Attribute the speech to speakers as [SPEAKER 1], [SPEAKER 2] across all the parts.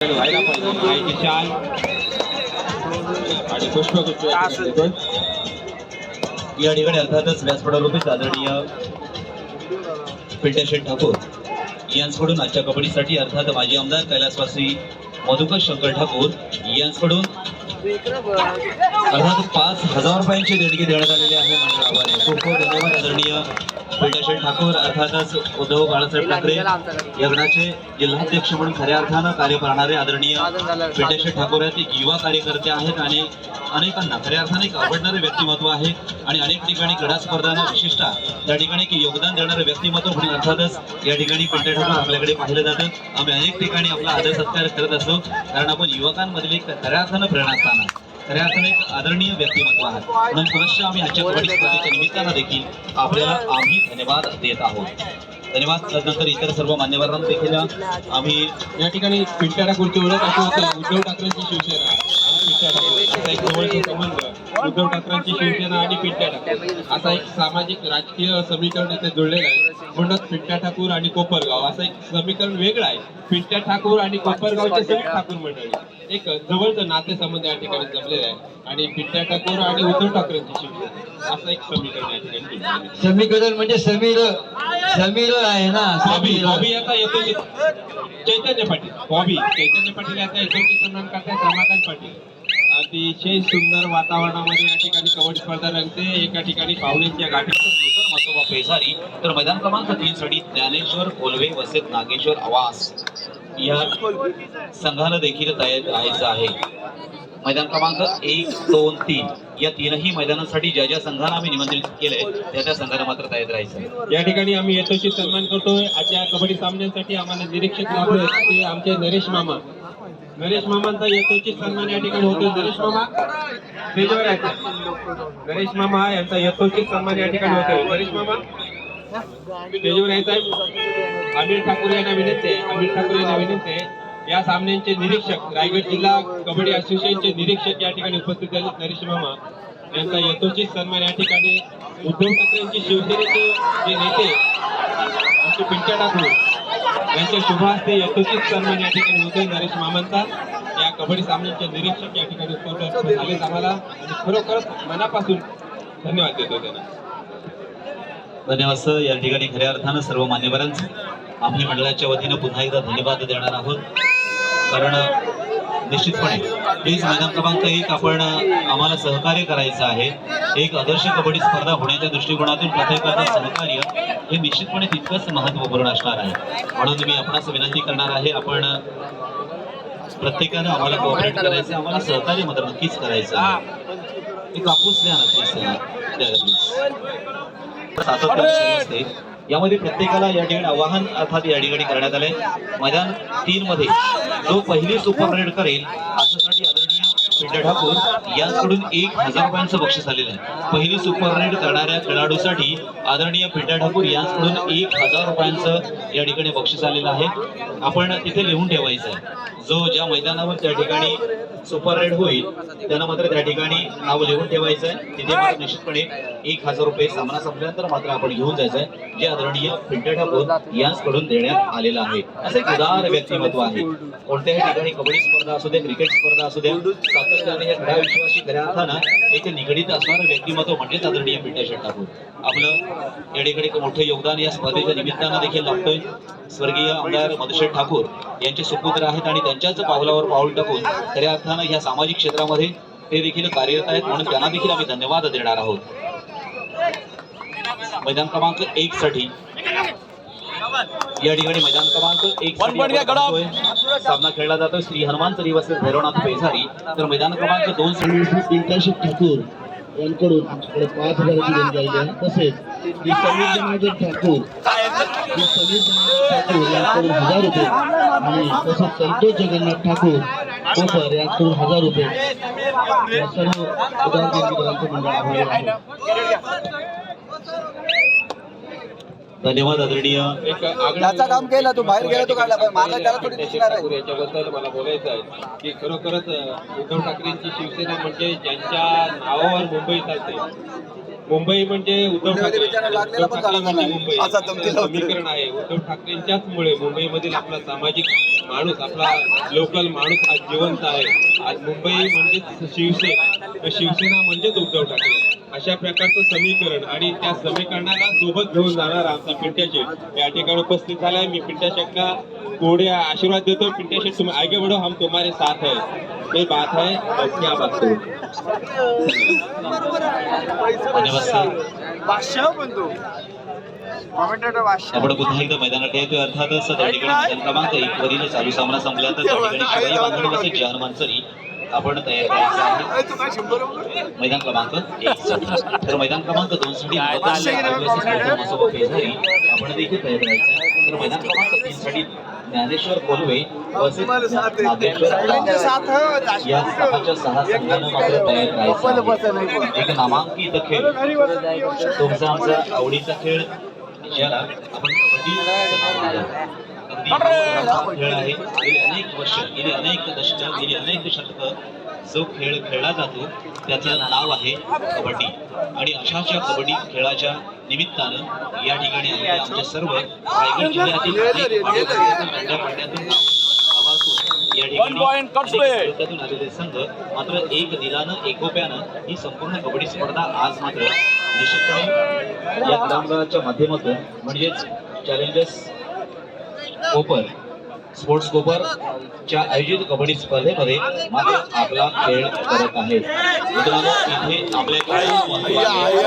[SPEAKER 1] व्हायला पाहिजे माहिती शाल आणि पुष्पगुच्छ
[SPEAKER 2] या ठिकाणी अर्थातच व्यासपीठारोपित आदरणीय पिंट्याशेठ ठाकूर यांकडून आजच्या कबड्डीसाठी अर्थात माजी आमदार कैलासवासी मधुकर शंकर ठाकूर यांकडून अर्थात पाच हजार रुपयांची देणगी देण्यात आलेली आहे मंडळावर खूप खूप धन्यवाद आदरणीय पिंट्याशेठ ठाकूर अर्थातच उद्धव बाळासाहेब ठाकरे या गणाचे जिल्हाध्यक्ष म्हणून खऱ्या अर्थानं कार्य करणारे आदरणीय पिंट्याशेठ ठाकूर आहेत एक युवा कार्यकर्ते आहेत आणि अनेकांना खऱ्या अर्थाने एक आवडणारे व्यक्तिमत्व आहे आणि अनेक ठिकाणी क्रीडा स्पर्धांना विशिष्टता त्या ठिकाणी एक योगदान देणारे व्यक्तिमत्व म्हणून अर्थातच या ठिकाणी पिंट्या ठाकूर आपल्याकडे पाहिलं जातं आम्ही अनेक ठिकाणी आपला आदर सत्कार करत असतो. कारण आपण युवकांमधील एक खऱ्या अर्थानं प्रेरणास्थान आहे. खऱ्या अर्थाने एक आदरणीय व्यक्तिमत्व आहे. म्हणून पुनश्च आम्ही आजच्या कबड्डी स्पर्धेच्या निमित्तानं देखील आपल्याला आम्ही धन्यवाद देत आहोत. धन्यवाद त्यानंतर इतर सर्व मान्यवरांना देखील आम्ही
[SPEAKER 1] या ठिकाणी पिंट्या कुर्ती ओळख असं उद्धव ठाकरेंची शिवसेना. असा एक जवळचा संबंध उद्धव ठाकरेंची शिवसेना आणि पिंट्या ठाकूर असा एक सामाजिक राजकीय समीकरण इथे जुळलेलं आहे म्हणूनच पिंट्या ठाकूर आणि कोपरगाव असं एक समीकरण वेगळं आहे पिंट्या ठाकूर आणि कोपरगावचे सगळे ठाकूर मंडळी एक जवळचं नाते संबंध या ठिकाणी जमलेलं आहे आणि पिंट्या ठाकूर आणि उद्धव ठाकरेंची शिवसेना असं एक समीकरण या ठिकाणी
[SPEAKER 3] समीकरण म्हणजे समीर समीर आहे ना समीर.
[SPEAKER 1] बॉबी आता येतो चैतन्य पाटील. बॉबी चैतन्य पाटील आता येतो ते सन्मान करतात रमाकांत पाटील. अतिशय सुंदर वातावरणामध्ये या ठिकाणी कबड्डी स्पर्धा रंगते. एका ठिकाणी पाहुण्यांच्या गाठी
[SPEAKER 2] मसोबा पेजारी तर मैदान क्रमांक तीन साठी ज्ञानेश्वर कोलवे वसत नागेश्वर आवास. या संघाला देखील तयार राहायचं आहे. मैदान क्रमांक एक दोन तीन या तीनही मैदानासाठी ज्या ज्या संघांना आम्ही निमंत्रित केलंय त्या त्या संघांना मात्र तयार राहायचं
[SPEAKER 1] या ठिकाणी आम्ही येतोशी सन्मान करतोय आजच्या कबड्डी सामन्यांसाठी आम्हाला निरीक्षक लाभले ते आमचे नरेश मामा नरेश मामांचा यथोचित सन्मान या ठिकाणी होतो नरेश मामा स्टेजवर यायचा नरेश मामा यांचा यथोचित सन्मान या ठिकाणी होतोय नरेश मामा स्टेजवर यायचा आमिर ठाकूर यांना विनंती आहे आमिर ठाकूर यांना विनंती आहे या सामन्यांचे निरीक्षक रायगड जिल्हा कबड्डी असोसिएशनचे निरीक्षक या ठिकाणी उपस्थित झाले. नरेश मामा यांचा यथोचित सन्मान या ठिकाणी. उद्धव ठाकरे शिवसेनेचे जे नेते आमचे पिंट्या ठाकूर यांच्या शुभ हस्ते यथोचित सन्मान या ठिकाणी होते नरेश मामांचा. या कबड्डी सामन्यांचे निरीक्षक या ठिकाणी उपस्थित झालेत आम्हाला. आणि खरोखरच मनापासून धन्यवाद देतो त्यांना.
[SPEAKER 2] धन्यवाद सर. या ठिकाणी खऱ्या अर्थानं सर्व मान्यवरांचं आम्ही मंडळाच्या वतीनं पुन्हा एकदा धन्यवाद देणार आहोत. कारण निश्चितपणे प्लीज मैदान क्रमांक एक आपण आम्हाला सहकार्य करायचं आहे एक आदर्श कबड्डी स्पर्धा होण्याच्या दृष्टिकोनातून प्रत्येकाचं सहकार्य हे निश्चितपणे तितकंच महत्त्वपूर्ण असणार आहे म्हणून मी आपणास विनंती करणार आहे आपण प्रत्येकानं आम्हाला कोऑपरेट करायचं आम्हाला सहकार्य मात्र नक्कीच करायचं आहे कापूस द्या ना प्लीज द्या प्लीज सातत्याने असते यामध्ये प्रत्येकाला या ठिकाणी आवाहन अर्थात या ठिकाणी करण्यात आले मैदान तीन मध्ये जो पहिली सुपर रेड करेल अशासाठी आदरणीय पिंट्या ठाकूर यांकडून एक हजार रुपयांचं बक्षीस आलेलं आहे. पहिली सुपर रेड करणाऱ्या खेळाडूसाठी आदरणीय पिंट्या ठाकूर यांकडून एक हजार रुपयांचं या ठिकाणी बक्षीस आलेलं आहे. आपण तिथे लिहून ठेवायचं आहे. जो ज्या मैदानावर त्या ठिकाणी सुपर रेड होईल त्यांना मात्र त्या ठिकाणी नाव लिहून ठेवायचं आहे. तिथे मात्र निश्चितपणे एक हजार रुपये सामना संपल्यानंतर मात्र आपण घेऊन जायचं आहे जे आदरणीय ठाकूर यांकडून देण्यात आलेलं आहे. असं एक उदार व्यक्तिमत्व आहे. कोणत्याही ठिकाणी कबड्डी स्पर्धा असू दे क्रिकेट स्पर्धा असू द्या सातत्याने या खऱ्या विश्वाशी खऱ्या अर्थानं येथे निगडीत असणारं व्यक्तिमत्व म्हणजेच आदरणीय पिंट्या शेठ ठाकूर. आपलं या ठिकाणी मोठं योगदान या स्पर्धेच्या निमित्तानं देखील लागतोय. स्वर्गीय आमदार मधुशेठ ठाकूर यांचे सुपुत्र आहेत आणि त्यांच्याच पावलावर पाऊल टाकून खऱ्या अर्थानं ह्या सामाजिक क्षेत्रामध्ये ते देखील कार्यरत आहेत म्हणून त्यांना देखील आम्ही धन्यवाद देणार आहोत. मैदान क्रमांक एक साठी या ठिकाणी मैदान क्रमांक एक. सामना खेळला जातोय श्री हनुमान तरी वसत भैरवनाथ पेझारी. तर मैदान क्रमांक दोन साठी
[SPEAKER 4] ठाकूर यांकडून आमच्याकडे पाच हजाराची देणगी आहे. तसेच ठाकूर ठाकूर यांकडून हजार रुपये आणि तसेच संतोष जगन्नाथ ठाकूर कोपर यांकडून हजार रुपये या सर्व उदार देणगीदारांचं मंडळ आभारी आहे
[SPEAKER 2] धन्यवाद आदरणीय
[SPEAKER 5] त्याचं काम केलं, तो बाहेर गेला, तो काढला. पण माझं त्याला थोडी दिसणार आहे.
[SPEAKER 1] याच्याबद्दल मला बोलायचं आहे की खरोखरच उद्धव ठाकरेंची शिवसेना म्हणजे ज्यांच्या नावावर मुंबई चालते मुंबई म्हणजे उद्धव ठाकरे
[SPEAKER 5] असा.
[SPEAKER 1] समीकरण आहे. उद्धव ठाकरेंच्याच मुळे मुंबईमधील आपला सामाजिक माणूस आपला लोकल माणूस आज जिवंत आहे. आज मुंबई म्हणजेच शिवसेना. शिवसेना म्हणजेच उद्धव ठाकरे. अशा प्रकारचं समीकरण आणि त्या समीकरणाला सोबत घेऊन जाणार आमचा पिंट्या शेठ. या ठिकाणी उपस्थित झालाय. मी पिंट्या शेठला कोड्या आशीर्वाद देतो. पिंट्या शेठ तुम्ही आगे बढ़ो. हम तुम्हारे साथ है. ये बात है. और क्या बात है?
[SPEAKER 2] आपण पुन्हा एकदा मैदानात येतोय. अर्थातच त्या ठिकाणी मैदान क्रमांक एक वरील चालू सामना संपला. तर त्या ठिकाणी बांधणी आपण तयार करायचं आहे. मैदान क्रमांक एक. तर मैदान क्रमांक दोन साठी सोबत आपण देखील तयार करायचं आहे. तर मैदान क्रमांक तीन साठी ज्ञानेश्वर कोलवे वर्सेस नागेश्वर तांबे. या सहाच्या सहा संघानं मात्र तयार करायचं आहे. एक नामांकित खेळ. तुमचा आमचा आवडीचा खेळ. ज्याला आपण कबड्डी खेळ आहे. गेली अनेक वर्ष गेली अनेक दशकं गेली अनेक शतकं जो खेळ खेळला जातो त्याचं नाव आहे कबड्डी. आणि अशाच या कबड्डी खेळाच्या निमित्तानं या ठिकाणी आमच्या सर्व रायगड जिल्ह्यातील या ठिकाणी आलेले संघ मात्र एक दिलानं एकोप्यानं ही संपूर्ण कबड्डी स्पर्धा आज मात्र निश्चितपणे या क्रीडांगणाच्या माध्यमातून म्हणजेच चॅलेंजर्स कोपर स्पोर्ट्स कोपर च्या आयोजित कबड्डी स्पर्धेमध्ये मात्र आपला खेळ करत आहे. मित्रांनो इथे आपल्याकडे महत्त्व आहे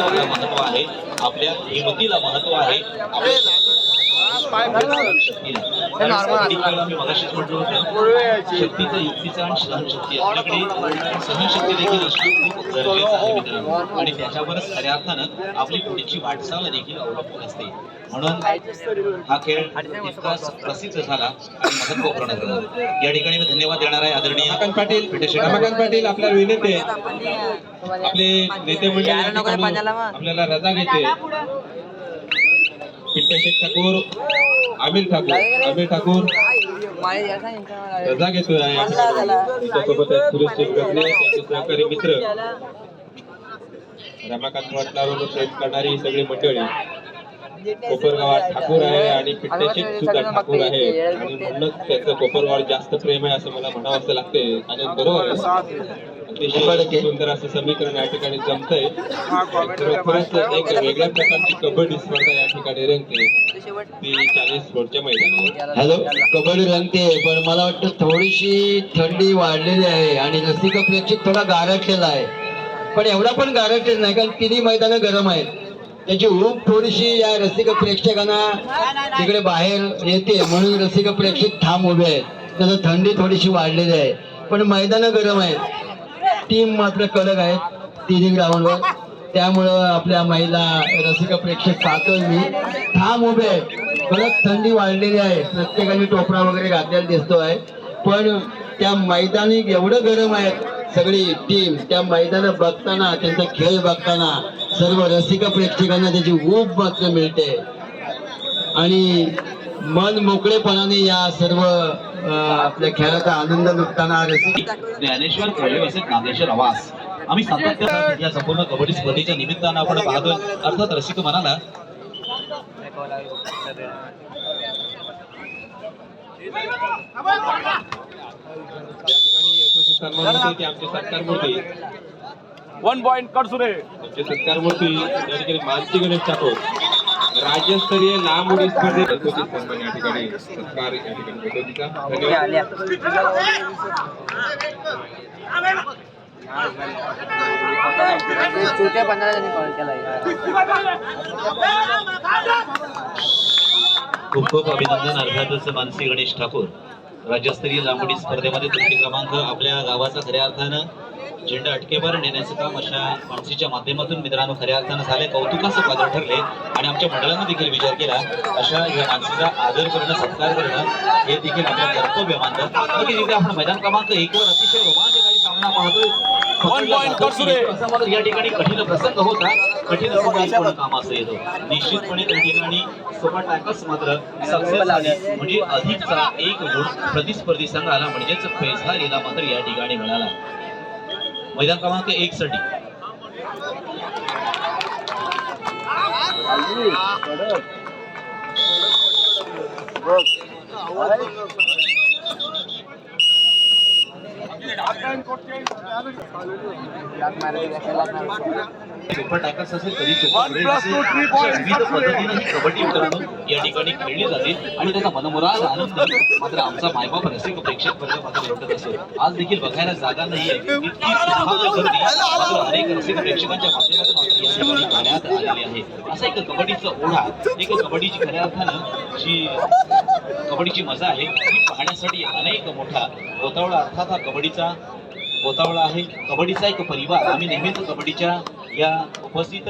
[SPEAKER 2] आपल्या महत्त्व आहे आपल्या हिमतीला महत्त्व आहे. आपल्या शक्तीचा युक्तीचा आणि सहनशक्ती आपल्याकडे सहनशक्ती देखील असणं खूप गरजेचं आहे मित्रांनो. आणि त्याच्यावरच खऱ्या अर्थानं आपली पुढची वाटचाल देखील अवलंबून असते. म्हणून हा खेळ इतका प्रसिद्ध झाला आणि महत्त्वपूर्ण झाला या ठिकाणी मी धन्यवाद देणार आहे आदरणीय
[SPEAKER 1] पाटील. रमाकांत पाटील आपल्याला विनंती आहे आपले नेते मंडळी ठिकाणी आपल्याला रजा घेते पिंट्या ठाकूर अमिल ठाकूर अमिल ठाकूर. रजा घेतोय त्याच्यासोबत सुरेश त्यांचे सहकारी मित्र. रमाकांत वाटणार प्रेम करणारी ही सगळी मंडळी. कोपरगावात ठाकूर आहे आणि पिंट्या सुद्धा ठाकूर आहे. आणि म्हणूनच त्याचं कोपरगाव जास्त प्रेम आहे असं मला म्हणावं असं लागते आणि बरोबर आहे. सुंदर असं समीकरण या ठिकाणी जमतंय. खरोखरच एक वेगळ्या प्रकारची कबड्डी स्पर्धा या ठिकाणी रंगते. ती चाळीस स्पोर्टच्या मैदानावर.
[SPEAKER 3] हॅलो कबड्डी रंगते पण मला वाटतं थोडीशी थंडी वाढलेली आहे आणि रसिक प्रेक्षक थोडा गारटलेला आहे. पण एवढा पण गारटलेला नाही कारण तिन्ही मैदानं गरम आहेत. त्याची ऊब थोडीशी या रसिक प्रेक्षकांना तिकडे बाहेर येते म्हणून रसिक प्रेक्षक ठाम उभे आहेत त्याचं थंडी थोडीशी वाढलेली आहे. पण मैदानं गरम आहेत. टीम मात्र कडक आहेत तिन्ही ग्राउंडवर त्यामुळं आपल्या महिला रसिक प्रेक्षक पाहतोय मी. ठाम उभे आहेत कडक थंडी वाढलेली आहे. प्रत्येकाने टोपरा वगैरे घातलेला दिसतोय. पण त्या मैदानी एवढं गरम आहेत सगळी टीम त्या मैदान बघताना त्यांचा खेळ बघताना सर्व रसिक प्रेक्षकांना त्याची ऊब मात्र मिळते. आणि मन मोकळेपणाने या सर्व आपल्या खेळाचा आनंद लुटताना रसिक
[SPEAKER 2] ज्ञानेश्वर कोल्हे असेल नागेश्वर आवास आम्ही सातत्यानं या संपूर्ण कबड्डी स्पर्धेच्या निमित्तानं आपण पाहतोय. अर्थात रसिक मनाला
[SPEAKER 1] या ठिकाणी यशस्वी सन्मान होते ते आमचे सत्कार मूर्ती
[SPEAKER 6] वन पॉइंट कट सुरे
[SPEAKER 1] आमचे सत्कार मूर्ती या ठिकाणी मानसी गणेश ठाकूर. राज्यस्तरीय लांब उडी स्पर्धेत यशस्वी सन्मान या ठिकाणी सत्कार या ठिकाणी होतो तिचा धन्यवाद.
[SPEAKER 5] चौथ्या पंधरा जणी कॉल केला
[SPEAKER 2] खूप खूप अभिनंदन अर्थातच मानसी गणेश ठाकूर. राज्यस्तरीय लांबडी स्पर्धेमध्ये तृतीय क्रमांक आपल्या गावाचा खऱ्या अर्थानं झेंडा अटकेवर नेण्याचं काम अशा मानसीच्या माध्यमातून मित्रांनो खऱ्या अर्थानं झाले कौतुकाचं पात्र ठरले आणि आमच्या मंडळानं देखील विचार केला अशा या मानसीचा आदर करणं सत्कार करणं हे देखील आपलं कर्तव्य मानतं नक्कीच इथे आपण मैदान क्रमांक एक वर अतिशय रोमांचकारी सामना पाहतोय. या ठिकाणी कठीण प्रसंग होता. कठीण असं काही कोणं कामाचं येतं. निश्चितपणे त्या ठिकाणी सोपा टाकच मात्र सक्सेस झाली. म्हणजे अधिकचा एक गुण प्रतिस्पर्धी संघाला म्हणजेच पेझारीला मात्र या ठिकाणी मिळाला. मैदान क्रमांक एक साठी.
[SPEAKER 5] लात मारायला लात मारायला
[SPEAKER 2] सुपर टॅकल्स असेल तरी सुपर
[SPEAKER 6] One
[SPEAKER 2] ब्रेक
[SPEAKER 6] plus
[SPEAKER 2] असेल
[SPEAKER 6] two, three
[SPEAKER 2] अशा
[SPEAKER 6] points.
[SPEAKER 2] विविध पद्धतीने ही कबड्डी मित्रांनो या ठिकाणी खेळली जाते आणि त्याचा मनमुराद आनंद मात्र आमचा मायबाप रसिक प्रेक्षक वर्ग मात्र लुटत असतो आज देखील बघायला जागा नाहीये इतकी मात्र अनेक रसिक प्रेक्षकांच्या माध्यमातून या ठिकाणी पाहण्यात आलेली आहे असा एक कबड्डीचा ओढा एक कबड्डीची खऱ्या अर्थानं जी कबड्डीची मजा आहे ती पाहण्यासाठी अनेक मोठा गोतावळा अर्थात हा कबड्डीचा गोतावळा आहे. कबड्डीचा एक परिवार. आम्ही नेहमीच कबड्डीच्या या उपस्थित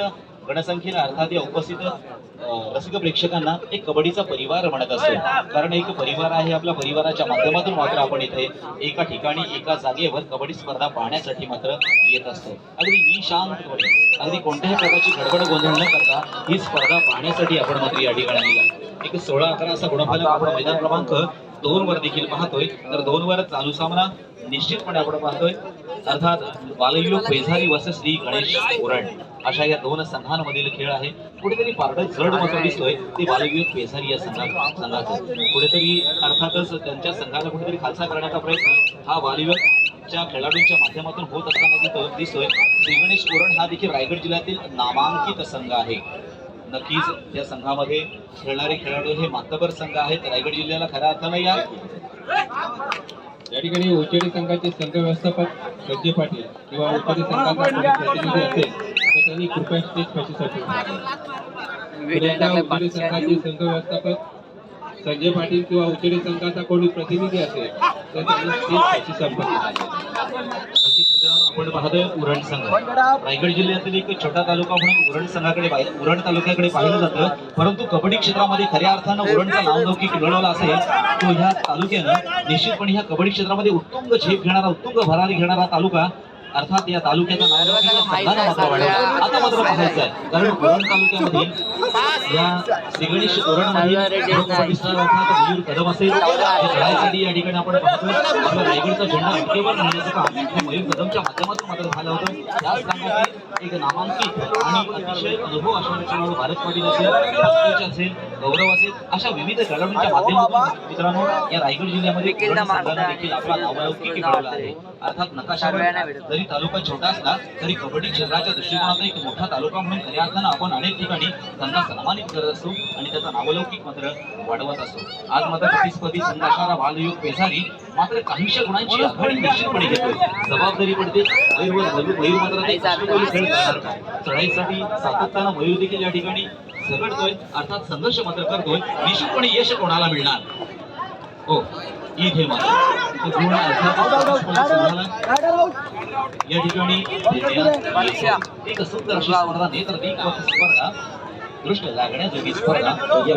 [SPEAKER 2] गणसंख्येला अर्थात या उपस्थित रसिक प्रेक्षकांना एक कबड्डीचा परिवार म्हणत असतो. कारण एक परिवार आहे आपल्या परिवाराच्या माध्यमातून मात्र आपण इथे एका ठिकाणी एका जागेवर कबड्डी स्पर्धा पाहण्यासाठी मात्र येत असतो. अगदी निशांतपणे अगदी कोणत्याही प्रकारची गडबड गोंधळ न करता ही स्पर्धा पाहण्यासाठी आपण मात्र या ठिकाणी एक सोळा अकरा असा गुणफलक आपण मैदान क्रमांक दोन वर देखील पाहतोय. तर दोन वर चालू सामना निश्चितपणे आपण पाहतोय. अर्थात बालयुग पेझारी वर्सेस श्री गणेश ओरड अशा या दोन संघांमधील खेळ आहे. कुठेतरी पारड जड मत दिसतोय. ते बालयुग पेझारी या संघात संघाचं. कुठेतरी अर्थातच त्यांच्या संघाला कुठेतरी खालसा करण्याचा प्रयत्न हा बालयुवकच्या खेळाडूंच्या माध्यमातून होत असताना दिसतो- दिसतोय. श्री गणेश कोरण हा देखील रायगड जिल्ह्यातील नामांकित संघ आहे. नक्कीच या संघामध्ये खेळणारे खेळाडू हे मातबर संघ आहेत. रायगड जिल्ह्याला खऱ्या अर्थानं या
[SPEAKER 1] या ठिकाणी उचेडी संघाचे संघ व्यवस्थापक संजय पाटील किंवा उचेडी संघाचा प्रतिनिधी असेल तर त्यांनी कृपया स्टेज पाशीसाठी संघाचे संघ व्यवस्थापक संजय पाटील किंवा उचेडी संघाचा कोणी प्रतिनिधी असेल
[SPEAKER 2] आपण पाहतोय उरण संघ रायगड जिल्ह्यातील एक छोटा तालुका म्हणून उरण संघाकडे उरण तालुक्याकडे पाहिलं जातं. परंतु कबड्डी क्षेत्रामध्ये खऱ्या अर्थानं उरणचा नावलौकिक मिळवला असेल तो ह्या तालुक्यानं निश्चितपणे ह्या कबड्डी क्षेत्रामध्ये उत्तुंग झेप घेणारा उत्तुंग भरारी घेणारा तालुका अर्थात या तालुक्याचा नावलौकिक आता मात्र पाहायचं आहे. कारण उरण तालुक्यामध्ये या श्रीगणेश मयूर कदम असेल. या ठिकाणी आपण पाहतोय. रायगडचा झेंडा अटकेवर नेण्याचं काम मयूर कदमच्या माध्यमातून मात्र झालं होतं. एक नामांकित आणि अतिशय अनुभव असणारे खेळाडू भारत पाटील असेल असेल गौरव असेल अशा विविध खेळाडूंच्या माध्यमातून मित्रांनो या रायगड जिल्ह्यामध्ये देखील आपला नावलौकिक मिळवला आहे? अर्थात नकाशावर जरी तालुका छोटा असला तरी कबड्डी क्षेत्राच्या दृष्टिकोनातून एक मोठा तालुका म्हणून खऱ्या अर्थानं आपण अनेक ठिकाणी त्यांना सन्मानित करत असतो आणि त्याचा नावलौकिक मात्र वाढवत असतो आज मात्र प्रतिस्पर्धी संघ असणारा बालयुग पेसारी मात्र काहीशा गुणांची आघाडी निश्चितपणे घेतोय जबाबदारी पडते. मयूर मात्र? चढाईसाठी सातत्यानं मयूर देखील या ठिकाणी झगडतोय अर्थात संघर्ष मात्र करतोय. निश्चितपणे यश कोणाला मिळणार? हो इथे मात्र. गुण या ठिकाणी. एक सुंदर अशी स्पर्धा नेत्र स्पर्धा दृष्ट लागण्याजोगी स्पर्धा या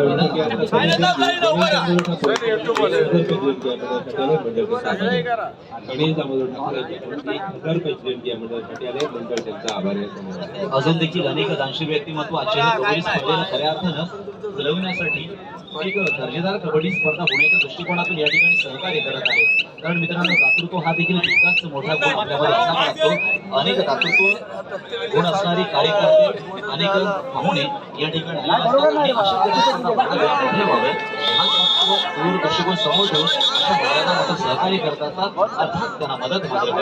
[SPEAKER 2] अजून देखील अनेक दानशीर व्यक्तिमत्व खऱ्या अर्थानं फुलवण्यासाठी एक दर्जेदार कबड्डी स्पर्धा होण्याच्या दृष्टिकोनातून या ठिकाणी सहकार्य करत आहे. कारण मित्रांनो दातृत्व हा देखील तितकाच मोठा गुण आपल्यामध्ये असावा लागतो अनेक दातृत्व गुण असणारी कार्यकर्ते अनेक पाहुणे या ठिकाणी अशा दूर दृष्टिकोन समोर ठेवून अशा मुलांना मात्र सहकार्य करत असतात अर्थात त्यांना मदत मात्र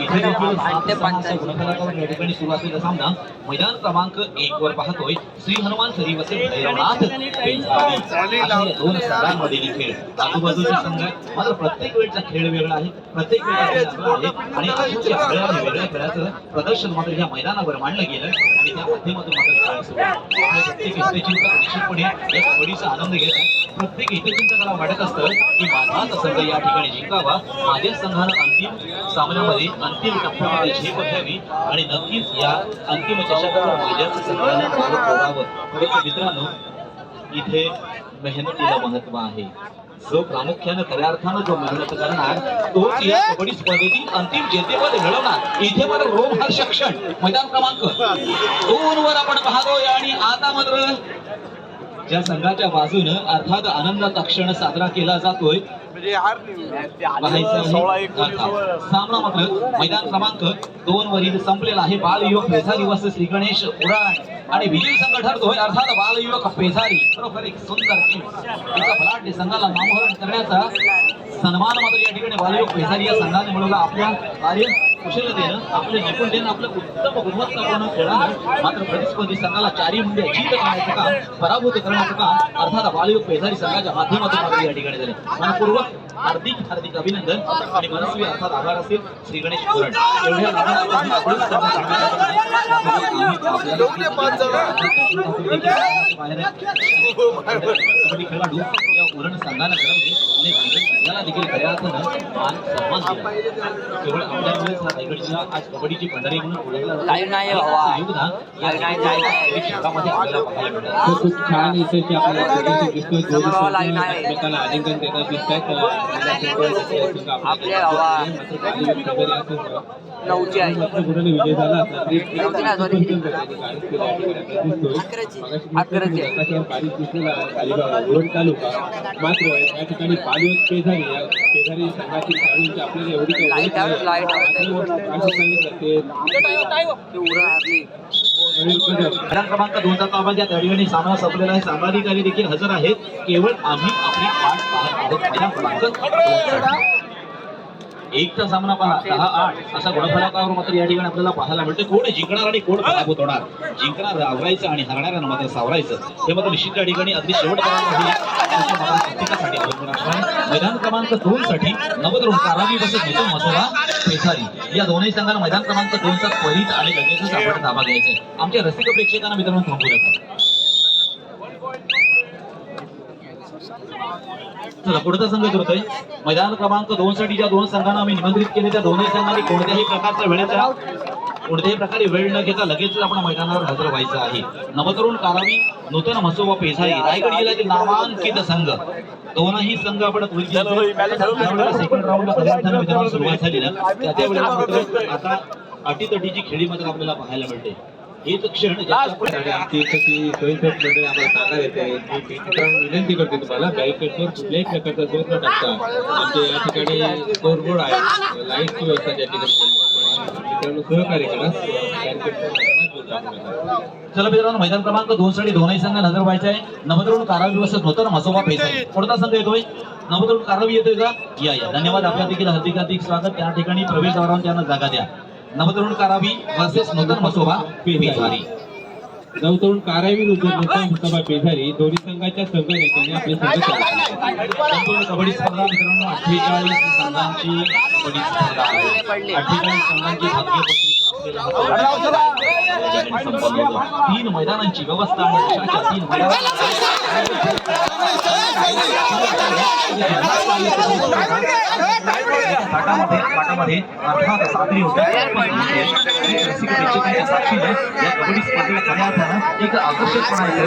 [SPEAKER 2] इथे देखील सात सहा अशा गुणफलकावर या ठिकाणी सुरू असलेला सामना मैदान क्रमांक एक वर पाहतोय. श्री हनुमान सरी वसे भैरवनाथ पेंचारी. अशा या दोन संघांमध्ये ही खेळ. आजूबाजूचे संघ मात्र प्रत्येक वेळचा खेळ वेगळा आहे. प्रत्येक वेळचा आहे. आणि वेगळ्या वेगळ्या खेळाचं प्रदर्शन मात्र या मैदानावर मांडलं गेलं. आणि त्या माध्यमातून मात्र प्रत्येक निश्चितपणे या कबड्डीचा आनंद घेत आहे. प्रत्येक हितचिंतकाला वाटत असतं की माझाच संघ या ठिकाणी जिंकावा. माझ्या संघानं अंतिम सामन्यामध्ये अंतिम टप्प्यामध्ये झेप घ्यावी आणि नक्कीच या अंतिम चषकाला माझ्याच संघानं परंतु मित्रांनो इथे मेहनतीला महत्त्व आहे. जो प्रामुख्यानं खऱ्या अर्थानं जो मेहनत करणार तोच या कबड्डी स्पर्धेतील अंतिम जेतेपद घडवणार. इथे मात्र रोमहर्षक शिक्षण मैदान क्रमांक दोन वर आपण पाहतोय आणि आता मात्र ज्या संघाच्या बाजूनं अर्थात आनंदाचा क्षण साजरा केला जातोय. अर्थात. सामना मात्र मैदान क्रमांक दोन वरील संपलेला आहे. बाल युवक पेसा दिवस श्री गणेश उडाण आणि विजयी संघ ठरतोय. अर्थात बालयुवक पेजारी बरोबर एक सुंदर एका संघाला नामोहरण करण्याचा सन्मान मात्र या ठिकाणी बालयुवक पेजारी या संघाने मिळवला. आपल्या कार्य कुशलतेनं आपल्या निपुणतेनं आपलं उत्तम गुणवत्तापूर्ण खेळानं मात्र प्रतिस्पर्धी संघाला चारी मुंडे अजित करण्याचं काम पराभूत करण्याचं काम अर्थात बालयुग पेधारी संघाच्या माध्यमातून मात्र या ठिकाणी झाले. मनपूर्वक हार्दिक हार्दिक अभिनंदन आणि मनस्वी अर्थात आभार असेल श्री गणेश पुरण एवढ्या लांब खेळाडू या उरण संघानं घडवले आणि रायगड जिल्ह्याला देखील खऱ्या अर्थानं मान सन्मान दिला केवळ आपल्यामुळेच हा रायगड जिल्हा आज कबड्डीची पंढरी म्हणून ओळखला जातो. योगदान या. क्षेत्रामध्ये आपल्याला पाहायला मिळालं
[SPEAKER 1] खूप छान यशस्वी आपल्याला दिसतोय. एकमेकाला आलिंगन देतात.
[SPEAKER 5] नऊची आहे. नऊची sorry.
[SPEAKER 1] अकराची
[SPEAKER 5] अकराची आहे.
[SPEAKER 1] मात्र या ठिकाणी बालवत पेझारी या पेझारी संघातील खेळाडूंची आपल्याला एवढी काही ओळख. असं सांगितलं ते
[SPEAKER 2] क्रमांक दोनचा ताब्यात या ठिकाणी सामना संपलेला आहे. सामनाधिकारी देखील हजर आहेत. केवळ आम्ही आपली वाट पाहत आहोत. क्रमांक. एकचा सामना पहा दहा आठ. असा गुणफलकावर मात्र या ठिकाणी आपल्याला पाहायला मिळते कोण जिंकणार आणि कोण पराभूत होणार? जिंकणार आवरायचं आणि हरणाऱ्यानं मात्र सावरायचं. हे मात्र निश्चित या ठिकाणी अगदी अवलंबून असणार आहे. मैदान क्रमांक दोन साठी नवतरुण कारावी बसत होतो मसोला पेसारी. या दोन्ही संघांना मैदान क्रमांक दोनचा त्वरित आणि लगेचच आपण ताबा घ्यायचा आहे आमच्या रसिक प्रेक्षकांना मित्रांनो थांबू नका. चला पुढचा संघ करतोय मैदान क्रमांक दोन साठी ज्या दोन संघांना आम्ही निमंत्रित केले. त्या दोन्ही संघांनी कोणत्याही प्रकारच्या वेळेचा कोणत्याही प्रकारे वेळ न घेता लगेचच आपण मैदानावर हजर व्हायचं आहे. नवतरुण कारावी नूतन मसोबा पेसाई रायगड जिल्ह्यातील नामांकित संघ. दोनही संघ आपण सेकंड सुरुवात झाली ना. त्या त्या वेळेला मात्र आता अटीतटीची खेळी मात्र आपल्याला पाहायला मिळते. हेच क्षण ज्याचा आपण
[SPEAKER 1] आणि आमची कशी स्वयंसेवक मंडळी आम्हाला सांगायला येते मी मित्रांनो विनंती करते तुम्हाला. बॅरिकेडवर कुठल्याही प्रकारचा जोर न टाकता आमच्या या ठिकाणी स्कोर बोर्ड आहे व्यवस्था त्या ठिकाणी. मित्रांनो सहकार्य करा.
[SPEAKER 2] चला मित्रांनो मैदान क्रमांक दोन साठी दोनही संघ हजर व्हायचे आहे. नवतरुण कारावी वर्ष नूतन मसोबा पेसाई कोणता संघ येतोय? नवतरुण कारावी येतोय का? या या. धन्यवाद. आपल्या देखील हार्दिक हार्दिक स्वागत. त्या ठिकाणी प्रवेशद्वारावर त्यांना जागा द्या. नवतरुण कारावी वर्सेस नूतन मसोबा पेसारी
[SPEAKER 1] नवतरुण कारावी नूतन मुस्तफा पेझारी दोन्ही संघाच्या संघ नेत्याने आपले संघ.
[SPEAKER 2] संपूर्ण कबड्डी स्पर्धा मित्रांनो अठ्ठेचाळीस संघांची कबड्डी स्पर्धा आहे अठ्ठेचाळीस संघांची हा स्पर्धा. तीन मैदानांची व्यवस्था तीन मैदानांमध्ये पाटामध्ये अर्थात साजरी होते. साक्षीने या कबड्डी स्पर्धेला अर्थानं एक आकर्षकपणा
[SPEAKER 1] आहे.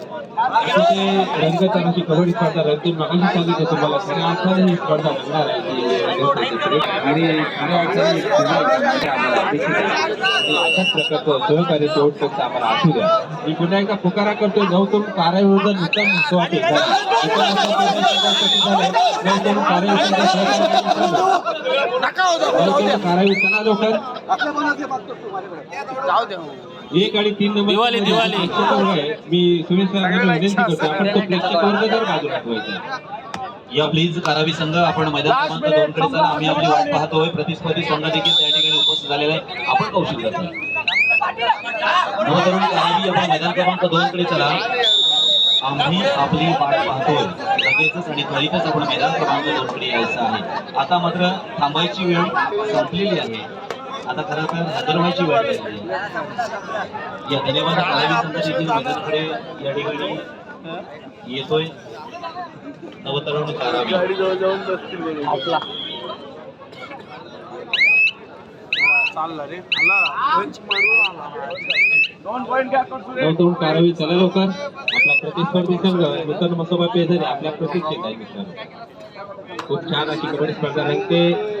[SPEAKER 1] अतिशय रंगत अशी कबड्डी स्पर्धा रंगीत. मागाशी सांगितलं तुम्हाला खऱ्या अर्थाने ही स्पर्धा होणार आहे. आणि खऱ्या अर्थाने अशाच प्रकारचं सहकार्य शेवट फक्त आम्हाला असू द्या. मी पुन्हा एकदा पुकारा करतो नवतरुण कार्याविरुद्ध नुकसान नवतरुण कार्याविरुद्ध लवकर
[SPEAKER 5] जाऊ दे.
[SPEAKER 1] एक आणि तीन नंबर
[SPEAKER 6] दिवाळी, दिवाळी.
[SPEAKER 1] मी सुरेश सरांना विनंती करतो. आपण तो प्रेक्षक वर्ग जर बाजूला ठेवायचा
[SPEAKER 2] या प्लीज कारावी संघ. आपण मैदान क्रमांक दोन कडे चला. आम्ही आपली वाट पाहतोय. प्रतिस्पर्धी संघ देखील त्या ठिकाणी उपस्थित झालेला आहे. आपण कौशिक करतोय नवतरुण कारावी आपण मैदान क्रमांक दोन कडे चला. आम्ही आपली वाट पाहतोय. लगेचच आणि त्वरितच आपण मैदान क्रमांक दोन कडे यायचं आहे. आता मात्र थांबायची वेळ संपलेली आहे. आता खरं तर व्हायची वाट या धन्यवाद या ठिकाणी येतोय. नवतरुण कारावी.
[SPEAKER 5] आपला.
[SPEAKER 1] लवकर. आपला प्रतिस्पर्धी संघ नूतन मसोबा पेझरी आपल्या प्रतीक्षेत खूप छान अशी कबड्डी स्पर्धा रंगते.